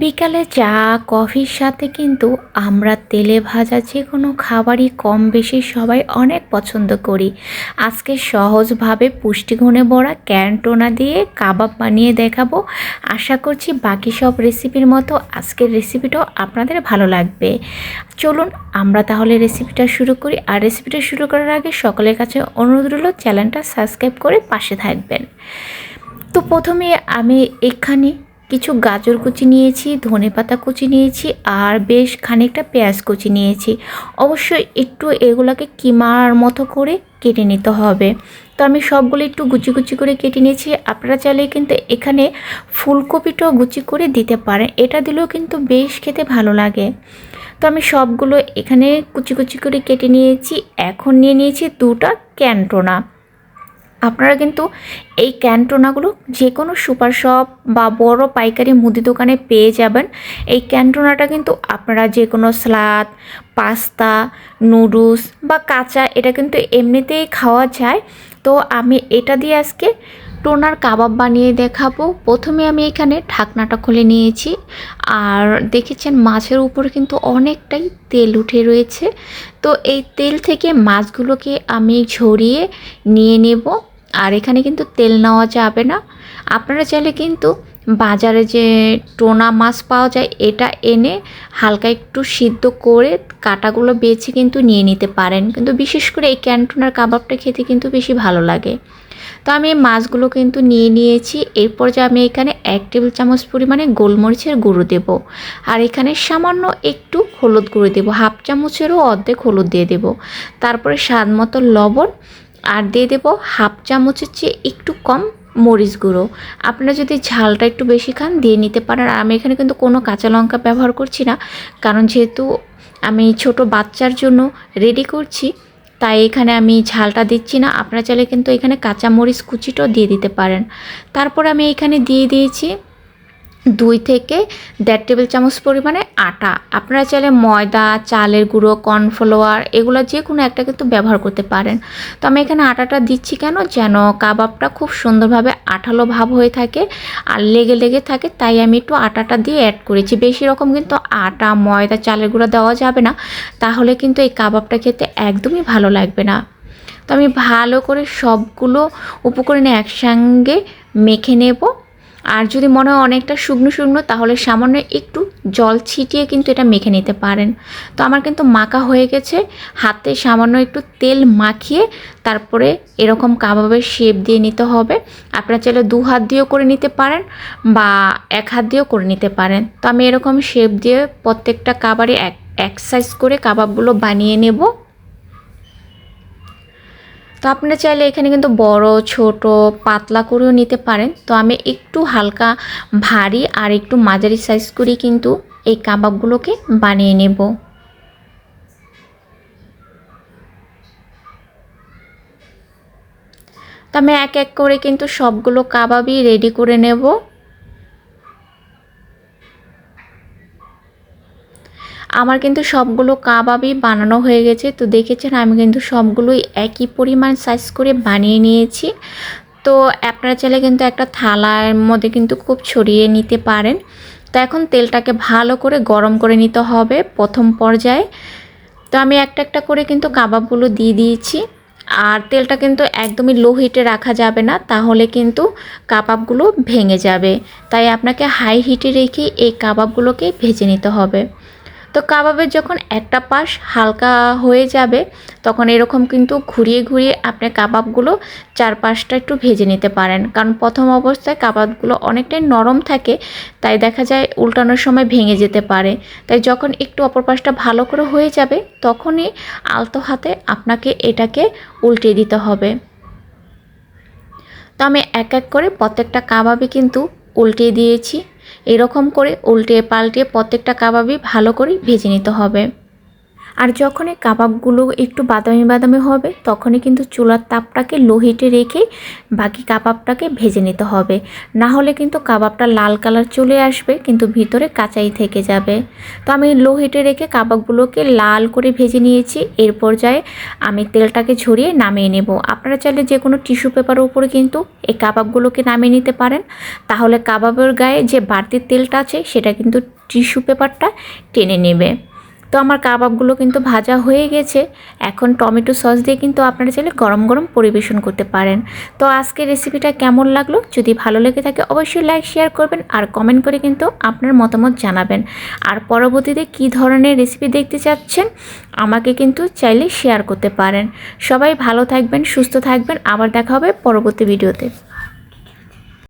বিকালে চা, কফির সাথে কিন্তু আমরা তেলে ভাজা যে কোনো খাবারই কম বেশি সবাই অনেক পছন্দ করি। আজকে সহজভাবে পুষ্টিগুণে ভরা ক্যান্টোনা দিয়ে কাবাব বানিয়ে দেখাবো। আশা করছি বাকি সব রেসিপির মতো আজকের রেসিপিটাও আপনাদের ভালো লাগবে। চলুন আমরা তাহলে রেসিপিটা শুরু করি। আর রেসিপিটা শুরু করার আগে সকলের কাছে অনুরোধ রইল চ্যানেলটা সাবস্ক্রাইব করে পাশে থাকবেন। তো প্রথমে আমি এখানে কিছু গাজর কুচি নিয়েছি, ধনে পাতা কুচি নিয়েছি আর বেশ খানিকটা পেঁয়াজ কুচি নিয়েছি। অবশ্যই একটু এগুলোকে কিমার মতো করে কেটে নিতে হবে। তো আমি সবগুলো একটু গুচি গুচি করে কেটে নিয়েছি। আপনারা চাইলে কিন্তু এখানে ফুলকপিটাও গুচি করে দিতে পারেন। এটা দিলেও কিন্তু বেশ খেতে ভালো লাগে। তো আমি সবগুলো এখানে কুচি কুচি করে কেটে নিয়েছি। এখন নিয়ে নিয়েছি দুটা ক্যান্টোনা। আপনারা কিন্তু এই ক্যান্টোনাগুলো যে কোনো সুপার শপ বা বড় পাইকারি মুদি দোকানে পেয়ে যাবেন। এই ক্যান্টোনাটা কিন্তু আপনারা যে কোনো স্লাদ পাস্তা নুডলস বা কাঁচা এটা কিন্তু এমনিতেই খাওয়া যায়। তো আমি এটা দিয়ে আজকে টোনার কাবাব বানিয়ে দেখাবো। প্রথমে আমি এখানে ঢাকনাটা খুলে নিয়েছি। আর দেখেছেন মাছের উপরে কিন্তু অনেকটাই তেল উঠে রয়েছে। তো এই তেল থেকে মাছগুলোকে আমি ঝরিয়ে নিয়ে নেব। আর এখানে কিন্তু তেল নেওয়া যাবে না। আপনারা চাইলে কিন্তু বাজারে যে টোনা মাছ পাওয়া যায়, এটা এনে হালকা একটু সিদ্ধ করে কাটাগুলো বেছে কিন্তু নিয়ে নিতে পারেন। কিন্তু বিশেষ করে এই ক্যান্টোনার কাবাবটা খেতে কিন্তু বেশি ভালো লাগে। তো আমি এই মাছগুলো কিন্তু নিয়ে নিয়েছি। এরপর যে আমি এখানে এক টেবিল চামচ পরিমাণে গোলমরিচের গুঁড়ো দেব। আর এখানে সামান্য একটু হলুদ গুঁড়ো দেব। হাফ চামচেরও অর্ধেক হলুদ দিয়ে দেব। তারপরে স্বাদ মতো লবণ আর দিয়ে দেবো হাফ চামচের চেয়ে একটু কম মরিচ গুঁড়ো। আপনারা যদি ঝালটা একটু বেশি খান, দিয়ে নিতে পারেন। আর আমি এখানে কিন্তু কোনো কাঁচা লঙ্কা ব্যবহার করছি না, কারণ যেহেতু আমি ছোট বাচ্চার জন্য রেডি করছি, তাই এখানে আমি ঝালটা দিচ্ছি না। আপনারা চাইলে কিন্তু এখানে কাঁচা মরিচ কুচিটাও দিয়ে দিতে পারেন। তারপর আমি এখানে দিয়ে দিয়েছি দুই থেকে দেড় টেবিল চামচ পরিমাণে আটা। আপনারা চাইলে ময়দা, চালের গুঁড়ো, কর্নফ্লাওয়ার এগুলো যে কোনো একটা কিন্তু ব্যবহার করতে পারেন। তো আমি এখানে আটাটা দিচ্ছি কেন? যেন কাবাবটা খুব সুন্দরভাবে আঠালো ভাব হয়ে থাকে আর লেগে লেগে থাকে, তাই আমি একটু আটাটা দিয়ে অ্যাড করেছি। বেশি রকম কিন্তু আটা, ময়দা, চালের গুঁড়ো দেওয়া যাবে না, তাহলে কিন্তু এই কাবাবটা খেতে একদমই ভালো লাগবে না। তো আমি ভালো করে সবগুলো উপকরণ একসঙ্গে মেখে নেব। আর যদি মনে হয় অনেকটা শুকনো শুকনো, তাহলে সামান্য একটু জল ছিটিয়ে কিন্তু এটা মেখে নিতে পারেন। তো আমার কিন্তু মাখা হয়ে গেছে। হাতে সামান্য একটু তেল মাখিয়ে তারপরে এরকম কাবাবের শেপ দিয়ে নিতে হবে। আপনারা চাইলে দু হাত দিয়েও করে নিতে পারেন বা এক হাত দিয়েও করে নিতে পারেন। তো আমি এরকম শেপ দিয়ে প্রত্যেকটা কাবারে এক এক সাইজ করে কাবাবগুলো বানিয়ে নেব। তো আপনারা চাইলে এখানে কিন্তু বড়, ছোট, পাতলা করেও নিতে পারেন। তো আমি একটু হালকা ভারী আর একটু মাঝারি সাইজ করে কিন্তু এই কাবাবগুলোকে বানিয়ে নেব। তো আমি এক এক করে কিন্তু সবগুলো কাবাবই রেডি করে নেব। আমার কিন্তু সবগুলো কাবাবই বানানো হয়ে গেছে। তো দেখেছেন, আমি কিন্তু সবগুলোই একই পরিমাণ সাইজ করে বানিয়ে নিয়েছি। তো আপনারা চাইলে কিন্তু একটা থালার মধ্যে কিন্তু খুব ছড়িয়ে নিতে পারেন। তো এখন তেলটাকে ভালো করে গরম করে নিতে হবে প্রথম পর্যায়ে। তো আমি একটা একটা করে কিন্তু কাবাবগুলো দিয়ে দিয়েছি। আর তেলটা কিন্তু একদমই লো হিটে রাখা যাবে না, তাহলে কিন্তু কাবাবগুলো ভেঙে যাবে। তাই আপনাকে হাই হিটে রেখে এই কাবাবগুলোকে ভেজে নিতে হবে। তো কাবাবের যখন একটা পাশ হালকা হয়ে যাবে, তখন এরকম কিন্তু ঘুরিয়ে ঘুরিয়ে আপনি কাবাবগুলো চার পাশটা একটু ভেজে নিতে পারেন। কারণ প্রথম অবস্থায় কাবাবগুলো অনেকটাই নরম থাকে, তাই দেখা যায় উল্টানোর সময় ভেঙে যেতে পারে। তাই যখন একটু অপর পাশটা ভালো করে হয়ে যাবে, তখনই আলতো হাতে আপনাকে এটাকে উল্টে দিতে হবে। তো আমি এক এক করে প্রত্যেকটা কাবাবই কিন্তু উল্টে দিয়েছি। এরকম করে উল্টে পাল্টে প্রত্যেকটা কাবাবই ভালো করে ভেজে নিতে হবে। আর যখনই কাবাবগুলো একটু বাদামি বাদামি হবে, তখনই কিন্তু চুলার তাপটাকে লো হিটে রেখে বাকি কাবাবটাকে ভেজে নিতে হবে। না হলে কিন্তু কাবাবটা লাল কালার চলে আসবে, কিন্তু ভিতরে কাঁচাই থেকে যাবে। তো আমি লো হিটে রেখে কাবাবগুলোকে লাল করে ভেজে নিয়েছি। এর পর্যায়ে আমি তেলটাকে ঝরিয়ে নামিয়ে নেব। আপনারা চাইলে যে কোনো টিস্যু পেপারের উপরে কিন্তু এই কাবাবগুলোকে নামিয়ে নিতে পারেন। তাহলে কাবাবের গায়ে যে বাড়তি তেলটা আছে, সেটা কিন্তু টিস্যু পেপারটা টেনে নেবে। তো আমার কাবাবগুলো কিন্তু ভাজা হয়ে গেছে। এখন টমেটো সস দিয়ে কিন্তু আপনারা চাইলে গরম গরম পরিবেশন করতে পারেন। তো আজকের রেসিপিটা কেমন লাগল? যদি ভালো লেগে থাকে অবশ্যই লাইক শেয়ার করবেন আর কমেন্ট করে কিন্তু আপনার মতামত জানাবেন। আর পরবর্তীতে কী ধরনের রেসিপি দেখতে চাচ্ছেন, আমাকে কিন্তু চাইলে শেয়ার করতে পারেন। সবাই ভালো থাকবেন, সুস্থ থাকবেন। আবার দেখা হবে পরবর্তী ভিডিওতে